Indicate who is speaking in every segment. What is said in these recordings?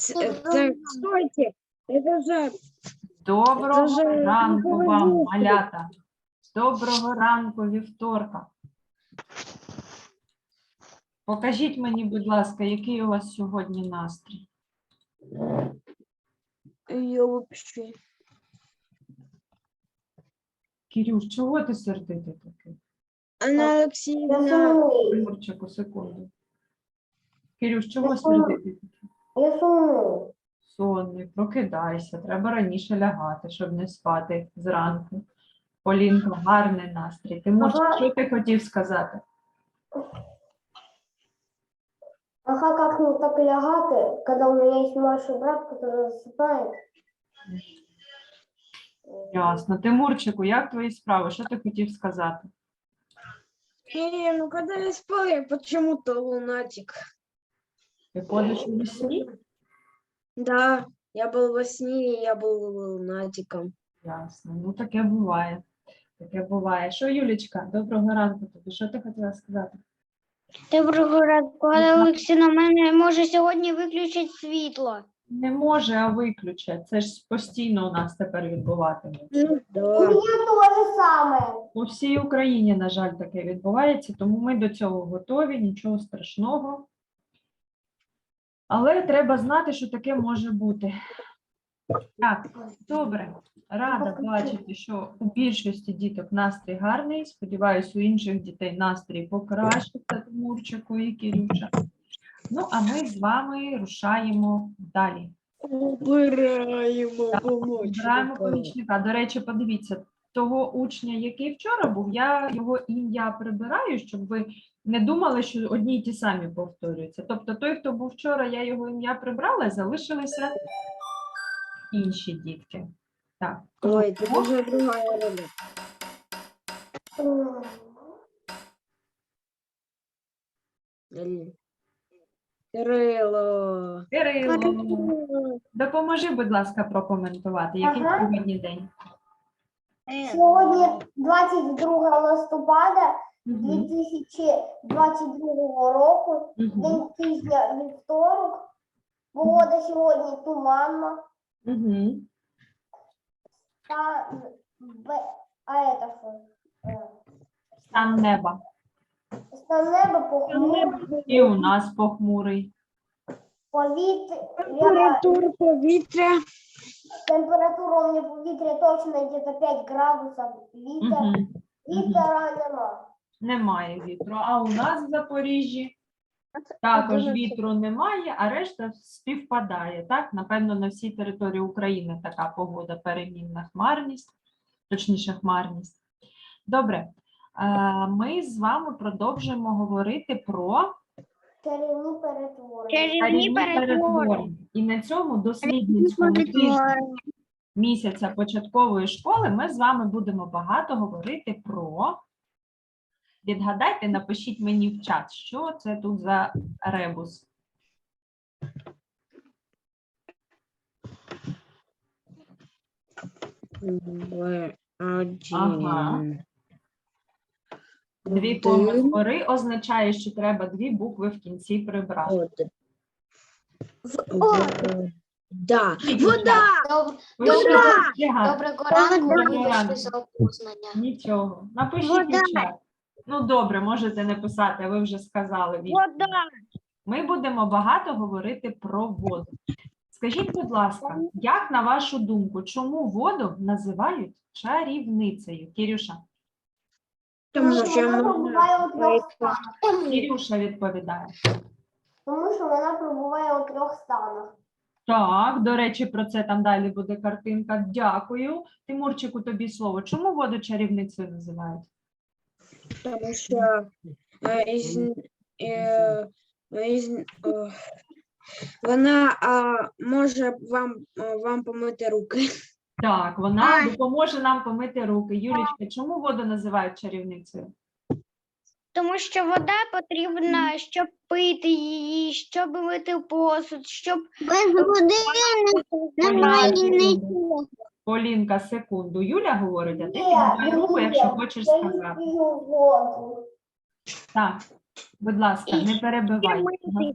Speaker 1: Ц- Так, стойте. Это же
Speaker 2: Доброго
Speaker 1: Дуже
Speaker 2: ранку вам, малята. Доброго ранку, вівторка. Покажіть мені, будь ласка, який у вас сьогодні настрій?
Speaker 1: я вообще.
Speaker 2: Кирюш, чого ти сердитий такий?
Speaker 1: Анна Алексеевна.
Speaker 2: Секунду. Кирюш, чого сердитий такий?
Speaker 3: Я сумую.
Speaker 2: Сонний, прокидайся, треба раніше лягати, щоб не спати зранку. Полінка, гарний настрій. Тимурчик,
Speaker 3: Ага.
Speaker 2: що ти хотів сказати?
Speaker 3: Ага, как ну так лягати, когда у меня есть младший брат, который засыпает.
Speaker 2: Ясно. Тимурчику, як твої справи? Що ти хотів сказати?
Speaker 1: Не, ну когда я спал, я почему-то лунатик.
Speaker 2: Ти ходиш у сні?
Speaker 1: Да, я был во сне, и я был лунатиком.
Speaker 2: Ясно. Ну таке буває. Таке буває. Що, Юлічка, доброго ранку тобі. Що ти хотіла сказати?
Speaker 4: Доброго ранку, але Олексій, у мене може сьогодні виключить світло.
Speaker 2: Не може, а виключать. Це ж постійно у нас тепер відбуватиметься.
Speaker 1: Ну
Speaker 3: У
Speaker 1: да.
Speaker 3: же самое.
Speaker 2: У всій Україні, на жаль, таке відбувається, тому ми до цього готові, нічого страшного. Але треба знати, що таке може бути. Так, добре. Рада бачити, що у більшості діток настрій гарний. Сподіваюсь, у інших дітей настрій покращиться, Тимурчику і Кирюша. Ну, а ми з вами рушаємо далі.
Speaker 1: Помочь.
Speaker 2: Помічника. До речі, подивіться, того учня, який вчора був, я його ім'я прибираю, щоб ви не думали, що одні й ті самі повторюються. Тобто той, хто був вчора, я його ім'я прибрала, залишилися інші дітки. Так,
Speaker 1: Ой, это уже другая работа. Кирило.
Speaker 2: Кирило, допоможи, будь ласка, прокоментувати, який
Speaker 3: Ага.
Speaker 2: сьогодні день.
Speaker 3: Сьогодні 22 листопада 2022 року,
Speaker 2: мгм,
Speaker 3: день тижня вівторок. Погода сьогодні туманна. Та, бе- а это що? Е,
Speaker 2: Стан неба.
Speaker 3: Стан неба похмуре,
Speaker 2: І у нас похмурий.
Speaker 3: повітря,
Speaker 1: Температура повітря.
Speaker 3: Температура у мене повітря точно где-то 5 градусів, вітер,
Speaker 2: Мгм.
Speaker 3: вітера нема.
Speaker 2: Немає вітру. А у нас в Запоріжжі також вітру немає, а решта співпадає. Так, напевно, на всій території України така погода, перемінна хмарність, точніше, хмарність. Добре, е, ми з вами продовжуємо говорити про
Speaker 3: Чарівні перетворення.
Speaker 4: Чарівні
Speaker 2: перетворення. І на цьому дослідницькому тижні місяця початкової школи ми з вами будемо багато говорити про. Відгадайте, напишіть мені в чат, що це тут за ребус. Ага. Дві коми згори означає, що треба дві букви в кінці прибрати.
Speaker 1: Один. В- Да. Вода!
Speaker 2: Ви що,
Speaker 4: Доброго-
Speaker 2: ще гарно?
Speaker 4: Доброго ранку,
Speaker 2: Доброго ранку.
Speaker 4: вибачте за опознання.
Speaker 2: Нічого. Напишіть
Speaker 4: Вода.
Speaker 2: чат. Ну, добре, можете не писати, ви вже сказали відповідь.
Speaker 4: Вода.
Speaker 2: Ми будемо багато говорити про воду. Скажіть, будь ласка, як на вашу думку, чому воду називають чарівницею? Кірюша,
Speaker 1: Тому
Speaker 3: що
Speaker 1: що
Speaker 3: вона пробуває у трьох станах.
Speaker 2: Кірюша відповідає.
Speaker 3: Тому що вона пробуває у трьох станах.
Speaker 2: Так, до речі, про це там далі буде картинка. Дякую. Тимурчику, тобі слово. Чому воду чарівницею називають?
Speaker 1: Тому що е, із, е, із, е, вона а, може вам, е, вам помити руки.
Speaker 2: Так, вона допоможе нам помити руки. Юлічка, чому воду називають чарівницею?
Speaker 4: Тому що вода потрібна, щоб пити її, щоб мити посуд, щоб без води
Speaker 2: немає нічого. Полінка, секунду. Юля говорить, а ти
Speaker 3: Ні,
Speaker 2: піднімай руку, якщо хочеш сказати. Так, будь ласка, не перебивай. Ага.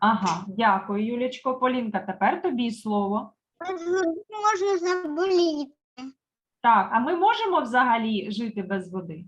Speaker 2: Ага, дякую, Юлічко. Полінка, тепер тобі слово.
Speaker 4: Можна заболіти.
Speaker 2: Так, а ми можемо взагалі жити без води?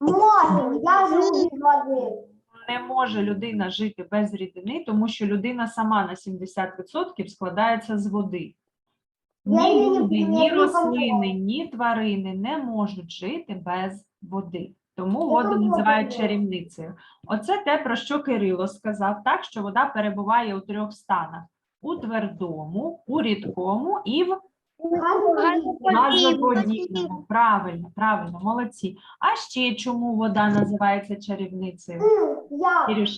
Speaker 3: Можем, я живу.
Speaker 2: Не може людина жити без рідини, тому що людина сама на 70% складається з води.
Speaker 3: Я її
Speaker 2: Ні
Speaker 3: не-
Speaker 2: люди,
Speaker 3: я
Speaker 2: ні
Speaker 3: не
Speaker 2: рослини, ні тварини не можуть жити без води. Тому воду називають чарівницею. Оце те, про що Кирило сказав, так, що вода перебуває у трьох станах: у твердому, у рідкому і в газоподібному. Правильно, правильно, молодці. А ще чому вода називається чарівницею?
Speaker 3: Я.
Speaker 2: Кирюш,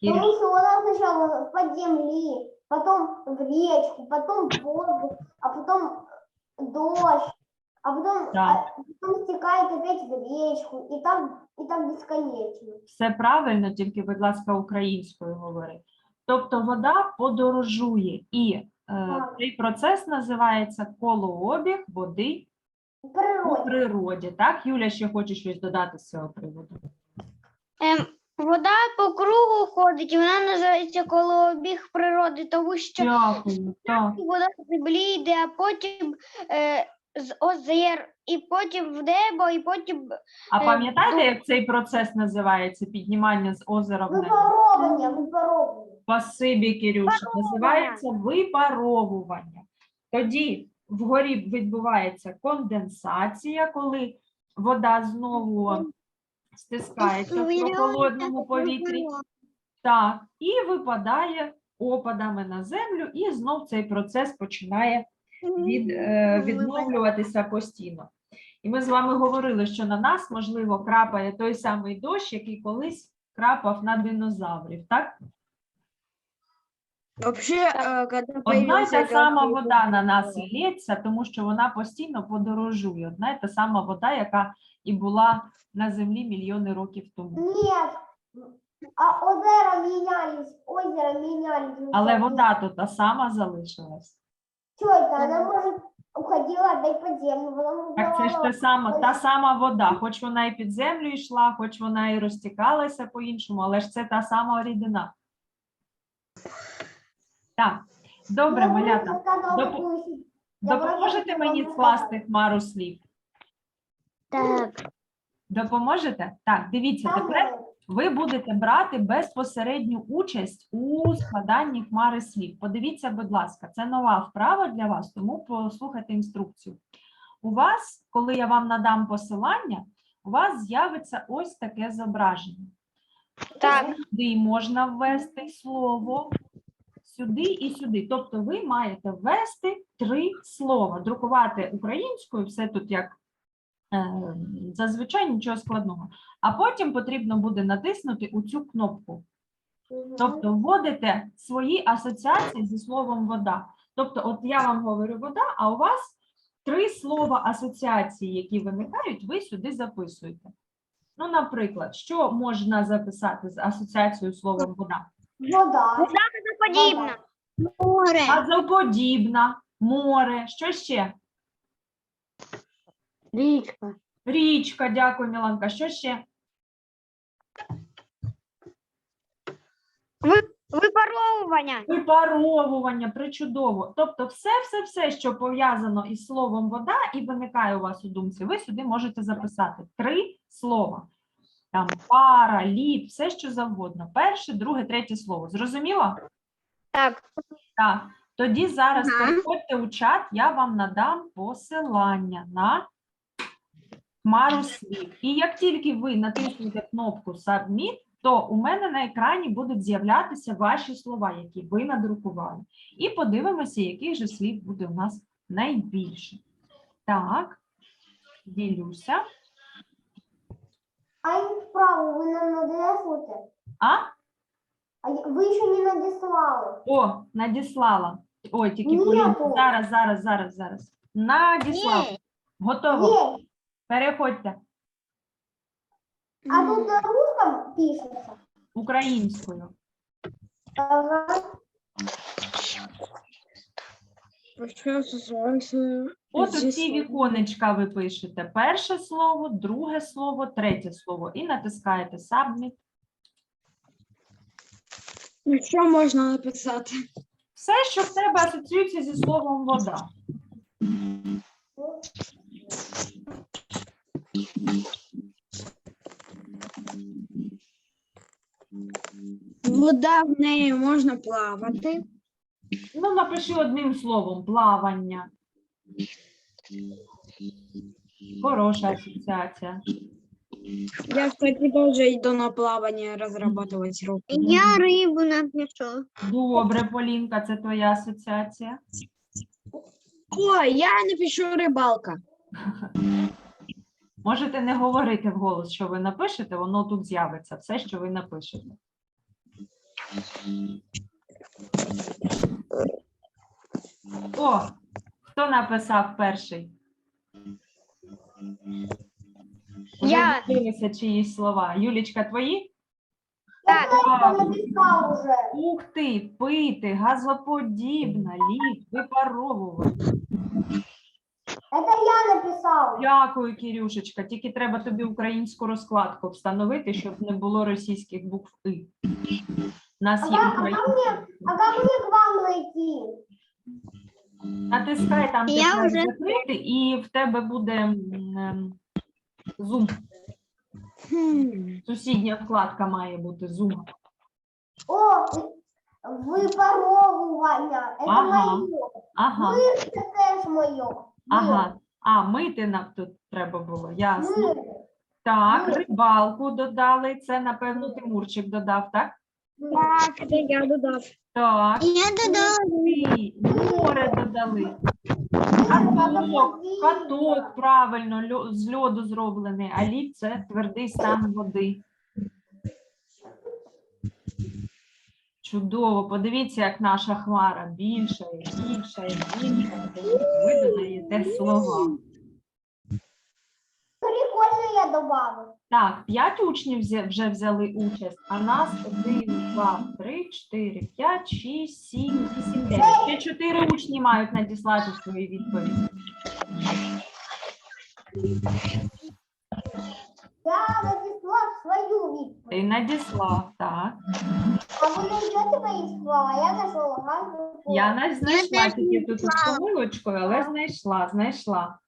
Speaker 2: Кирюш,
Speaker 3: Потому что вода сначала под земли, потом в речку, потом в воздух, а потом дождь, а потом,
Speaker 2: Да.
Speaker 3: а потом стекает опять в речку, и так, и так бесконечно.
Speaker 2: все правильно, тільки, будь ласка, українською говори. Тобто вода подорожує, і е, цей процес називається колообіг води
Speaker 3: В
Speaker 2: у природі. Так, Юля ще хоче щось додати з цього приводу.
Speaker 4: Ем, вода по кругу ходить, і вона називається колообіг природи, тому що
Speaker 2: Дякую. Так.
Speaker 4: вода з землі йде, а потім е, з озер, і потім в небо, і потім
Speaker 2: А
Speaker 4: Е,
Speaker 2: пам'ятаєте,
Speaker 4: ну-
Speaker 2: як цей процес називається піднімання з озера в небо?
Speaker 3: Выпаровывание, выпаровывание.
Speaker 2: Спасибі, Кирюша. Називається випаровування. Тоді вгорі відбувається конденсація, коли вода знову стискається в прохолодному повітрі. Так, і випадає опадами на землю, і знов цей процес починає від, е, відновлюватися постійно. І ми з вами говорили, що на нас, можливо, крапає той самий дощ, який колись крапав на динозаврів, так?
Speaker 1: Вообще, э,
Speaker 2: Одна й та сама вода на нас лється, тому що вона постійно подорожує. Одна й та сама вода, яка і була на землі мільйони років тому.
Speaker 3: Нет, а озера менялись, озеро менялись.
Speaker 2: Але вода то та сама залишилась.
Speaker 3: Что это? Она может уходила опять под землю, потом
Speaker 2: Так це ж
Speaker 3: выплывала.
Speaker 2: те сама, та сама вода, хоч вона і під землю йшла, хоч вона і розтікалася по-іншому, але ж це та сама рідина. Так, добре,
Speaker 3: Я
Speaker 2: малята.
Speaker 3: просто сказала
Speaker 2: Доп-
Speaker 3: такую си- Я
Speaker 2: Допоможете
Speaker 3: просто
Speaker 2: мені
Speaker 3: сказала.
Speaker 2: скласти хмару слів?
Speaker 4: так.
Speaker 2: Допоможете? Так, дивіться, тепер
Speaker 3: Там,
Speaker 2: ви будете брати безпосередню участь у складанні хмари слів. Подивіться, будь ласка, це нова вправа для вас, тому послухайте інструкцію. У вас, коли я вам надам посилання, у вас з'явиться ось таке зображення.
Speaker 4: Так.
Speaker 2: Сюди можна ввести слово, сюди і сюди. Тобто ви маєте ввести три слова, друкувати українською, все тут як зазвичай нічого складного. А потім потрібно буде натиснути у цю кнопку. Тобто вводите свої асоціації зі словом вода. Тобто, от я вам говорю вода, а у вас три слова асоціації, які виникають, ви сюди записуєте. Ну, наприклад, що можна записати з асоціацією словом вода?
Speaker 3: Вода.
Speaker 4: Подібна. Море.
Speaker 2: Газоподібна, море, що ще?
Speaker 1: Речка.
Speaker 2: Річка, дякую, Міланка. Що ще?
Speaker 4: Випаровування.
Speaker 2: Випаровування, причудово. Тобто, все, все, все, що пов'язано із словом вода і виникає у вас у думці, ви сюди можете записати три слова. Там пара, лід, все що завгодно. Перше, друге, третє слово. Зрозуміло?
Speaker 4: Так.
Speaker 2: Так. Тоді зараз
Speaker 4: Ага.
Speaker 2: переходьте у чат, я вам надам посилання на хмару слів. І як тільки ви натиснете кнопку Submit, то у мене на екрані будуть з'являтися ваші слова, які ви надрукували. І подивимося, яких же слів буде у нас найбільше. Так, ділюся.
Speaker 3: А и вправо вы нам надослали?
Speaker 2: А?
Speaker 3: А я- вы еще не надослали.
Speaker 2: О, надіслала. Ой, тільки. Полінка. Зараз, зараз, зараз, зараз. Надіслала. Готово.
Speaker 3: Есть.
Speaker 2: Переходьте
Speaker 3: А тут на русском пишется.
Speaker 2: українською.
Speaker 3: Ага.
Speaker 2: От
Speaker 1: Зі
Speaker 2: оці віконечка ви пишете перше слово, друге слово, третє слово і натискаєте Submit.
Speaker 1: Ну, що можна написати?
Speaker 2: Все, що в тебе асоціюється зі словом вода.
Speaker 1: Вода в неї можна плавати.
Speaker 2: Ну, напиши одним словом плавання. Хороша асоціація.
Speaker 1: Я, кстати, тоже йду на плавание разрабатывать руки.
Speaker 4: Я рибу напишу.
Speaker 2: Добре, Полінка, це твоя асоціація.
Speaker 1: Ой, я напишу рибалка.
Speaker 2: Можете не говорити вголос, що ви напишете, воно тут з'явиться, все, що ви напишете. О, хто написав перший? Уже
Speaker 4: Я.
Speaker 2: з'явилися чиїсь слова. Юлічка, твої?
Speaker 4: Так.
Speaker 2: Ух ти, пити, газоподібна, лід, випаровувати.
Speaker 3: Это я написал.
Speaker 2: Дякую, Кірюшечка. Тільки треба тобі українську розкладку встановити, щоб не було російських букв І. У нас є
Speaker 3: А как, а
Speaker 2: українська.
Speaker 3: как мне, а как мне к вам найти?
Speaker 2: Натискай там, де
Speaker 4: Я
Speaker 2: треба
Speaker 4: вже-
Speaker 2: закрити, і в тебе буде м, ем, зум.
Speaker 1: Хм.
Speaker 2: Сусідня вкладка має бути зум.
Speaker 3: О, выпаровывание. Это
Speaker 2: Ага.
Speaker 3: мое.
Speaker 2: Ага,
Speaker 3: Мышь это тоже мое.
Speaker 2: ага. А, мити нам тут треба було. Ясно. Так, рибалку додали. Це, напевно, Тимурчик додав, так?
Speaker 1: Так, це я додав.
Speaker 2: Так.
Speaker 4: Я додала.
Speaker 2: Ти, море додали. Каток, каток, правильно, льо- з льоду зроблений, а лід це твердий стан води. Чудово, подивіться, як наша хмара більша і більша і більша. Ви додаєте слова.
Speaker 3: Прикольно я добавил.
Speaker 2: Так, п'ять учнів вже взяли участь, а нас один, два, три, чотири, п'ять, шість, сім, вісім, дев'ять. Ще чотири учні мають надіслати свої відповіді.
Speaker 3: Я свою відповідь.
Speaker 2: Ти надіслав, так.
Speaker 3: А вы найдете мои слова? Я нашел. Ага,
Speaker 2: Я не знайшла
Speaker 4: теж
Speaker 2: тільки тут з помилочкою, але знайшла, знайшла.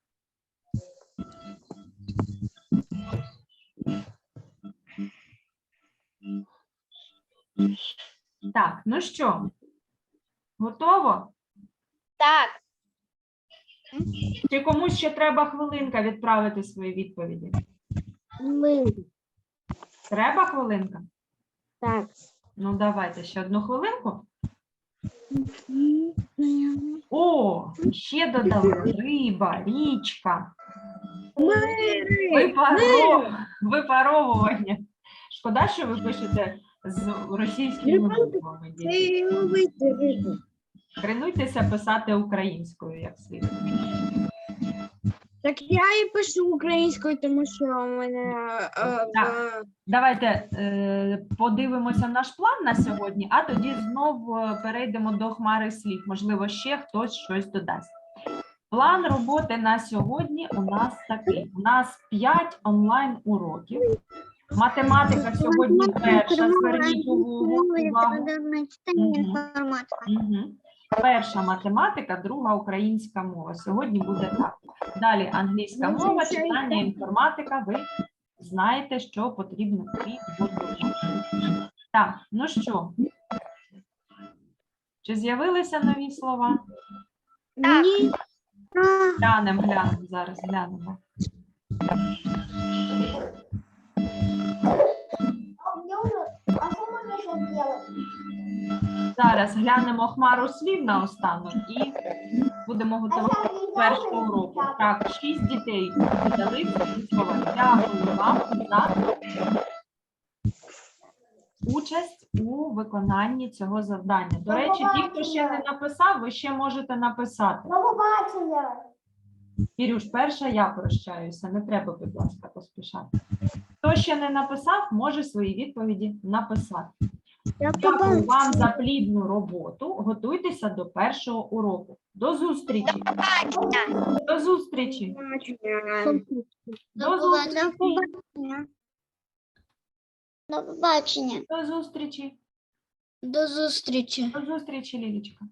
Speaker 2: Так, ну що, готово?
Speaker 4: Так.
Speaker 2: Чи комусь ще треба хвилинка відправити свої відповіді?
Speaker 1: Ми.
Speaker 2: Треба хвилинка?
Speaker 1: Так.
Speaker 2: Ну, давайте ще одну хвилинку. О, ще додали риба, річка, випаро... випаровування. Шкода, що ви пишете з російськими буквами. Тренуйтеся писати українською, як слід.
Speaker 1: Так я і пишу українською, тому що у мене е,
Speaker 2: Так. Давайте е, подивимося наш план на сьогодні, а тоді знов е, перейдемо до хмари слів. Можливо, ще хтось щось додасть. План роботи на сьогодні у нас такий: у нас 5 онлайн уроків. Математика сьогодні перша. Зверніть увагу. увагу. Мгм. Мгм. Перша математика, друга українська мова. Сьогодні буде так. Далі англійська
Speaker 1: Ну,
Speaker 2: мова, читання, інформатика. Ви знаєте, що потрібно. Так, ну що? Чи з'явилися нові слова?
Speaker 4: Так.
Speaker 1: Ні.
Speaker 2: Глянемо, глянемо зараз, глянемо. Зараз глянемо хмару слів наостанок і будемо готувати першого уроку. Так, шість дітей дали слова. Дякую вам за участь у виконанні цього завдання. До речі, ті, хто ще не написав, ви ще можете написати.
Speaker 3: До побачення.
Speaker 2: Кірюш, перша я прощаюся. Не треба, будь ласка, поспішати. Хто ще не написав, може свої відповіді написати. Дякую вам за плідну роботу. Готуйтеся до першого уроку. До зустрічі. До зустрічі. До зустрічі.
Speaker 4: До побачення.
Speaker 2: До зустрічі.
Speaker 4: До зустрічі.
Speaker 2: До зустрічі, Лілічка.